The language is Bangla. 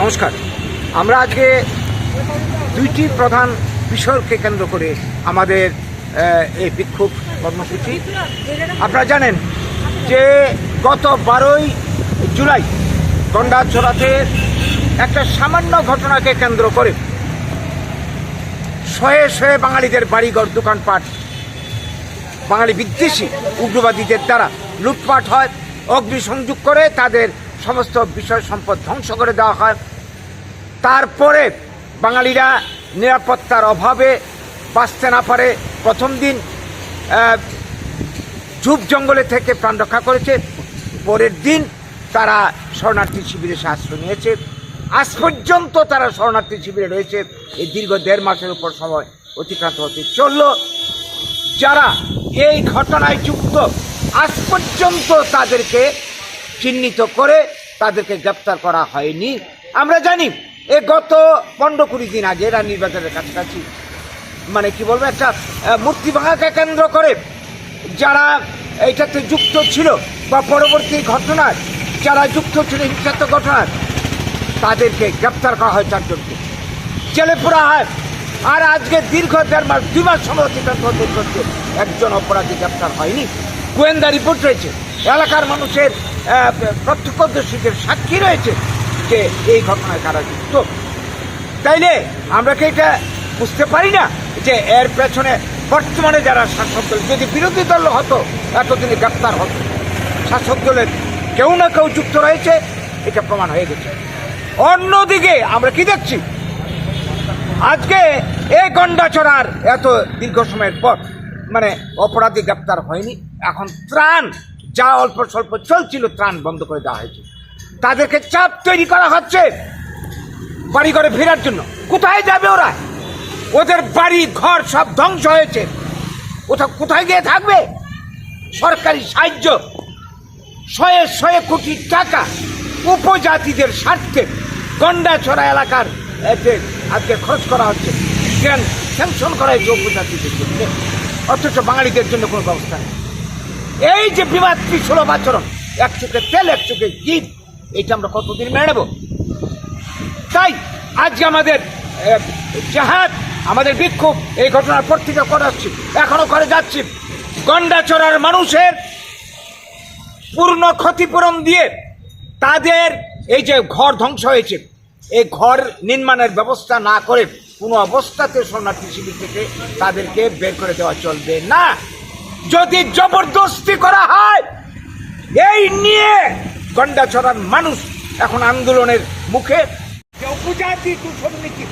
নমস্কার। আমরা আজকে দুইটি প্রধান বিষয়কে কেন্দ্র করে আমাদের এই বিক্ষোভ কর্মসূচি। আপনারা জানেন যে গত বারোই জুলাই গন্ডাছড়াতে একটা সামান্য ঘটনাকে কেন্দ্র করে শয়ে শয়ে বাঙালিদের বাড়িঘর দোকানপাট বাঙালি বিদ্বেষী উগ্রবাদীদের দ্বারা লুটপাট হয়। অগ্নিসংযোগ করে তাদের সমস্ত বিষয় সম্পদ ধ্বংস করে দেওয়া হয়। তারপরে বাঙালিরা নিরাপত্তার অভাবে বাঁচতে না পারে। প্রথম দিন ঝুপ জঙ্গলে থেকে প্রাণ রক্ষা করেছে। পরের দিন তারা শরণার্থী শিবিরে আশ্রয় নিয়েছে। আজ পর্যন্ত তারা শরণার্থী শিবিরে রয়েছে। এই দীর্ঘ দেড় মাসের উপর সময় অতিক্রান্ত হতে চলল। যারা এই ঘটনায় যুক্ত আজ পর্যন্ত তাদেরকে চিহ্নিত করে তাদেরকে গ্রেপ্তার করা হয়নি। আমরা জানি, এ গত পনেরো কুড়ি দিন আগে এরা নির্বাচনের কাছাকাছি মানে কি বলব, একটা মূর্তি ভাঙাকে কেন্দ্র করে যারা এইটাতে যুক্ত ছিল বা পরবর্তী ঘটনায় যারা যুক্ত ছিল, হিংসাত্মক ঘটনায়, তাদেরকে গ্রেপ্তার করা হয় চারজনকে জেলে পুরা হয়। আর আজকে দীর্ঘ দেড় মাস, দুই মাস সময় অতিক্রান্ত চলছে একজন অপরাধী গ্রেপ্তার হয়নি। গোয়েন্দা রিপোর্ট রয়েছে। এলাকার মানুষের প্রত্যক্ষদর্শীদের সাক্ষী রয়েছে যে এই ঘটনায় কারা যুক্ত। তাইলে আমরা কি এটা বুঝতে পারি না যে এর পেছনে বর্তমানে যারা শাসক দল, যদি বিরোধী দল হতো, এতদিনে গ্রেপ্তার হতো। শাসক দলের কেউ না কেউ যুক্ত রয়েছে, এটা প্রমাণ হয়ে গেছে। অন্যদিকে আমরা কি দেখছি? আজকে এ গন্ডা চড়ার এত দীর্ঘ সময়ের পর মানে অপরাধী গ্রেপ্তার হয়নি। এখন ত্রাণ, যা অল্প স্বল্প চলছিল, ত্রাণ বন্ধ করে দেওয়া হয়েছে। তাদেরকে চাপ তৈরি করা হচ্ছে বাড়ি ঘরে ফেরার জন্য। কোথায় যাবে ওরা? ওদের বাড়ি, ঘর সব ধ্বংস হয়েছে। কোথাও, কোথায় গিয়ে থাকবে? সরকারি সাহায্য, শয়ে শয়ে কোটি টাকা উপজাতিদের স্বার্থে গন্ডাছড়া এলাকার এতে আজকে খরচ করা হচ্ছে। গ্রান্ট স্যাংশন করা হয়েছে উপজাতিদের জন্য। অথচ বাঙালিদের জন্য কোনো ব্যবস্থা নেই। এই যে বিমাত্রী সুলভ আচরণ, এক চোখে তেল, এক চোখে জিপ এইটা আমরা কতদিন মেনে নেব? তাই আজকে আমাদের জাহাজ, আমাদের বিক্ষোভ, এই ঘটনার পর থেকে করে আসছি এখনও করে যাচ্ছি। গন্ডাচড়ার মানুষের পূর্ণ ক্ষতিপূরণ দিয়ে তাদের এই যে ঘর ধ্বংস হয়েছে, এই ঘর নির্মাণের ব্যবস্থা না করে কোনো অবস্থাতে শরণার্থী শিবির থেকে তাদেরকে বের করে দেওয়া চলবে না। যদি জবরদস্তি করা হয়, এই নিয়ে গন্ডা ছড়ার মানুষ এখন আন্দোলনের মুখে। উপজাতি দূষণ দুর্নীতি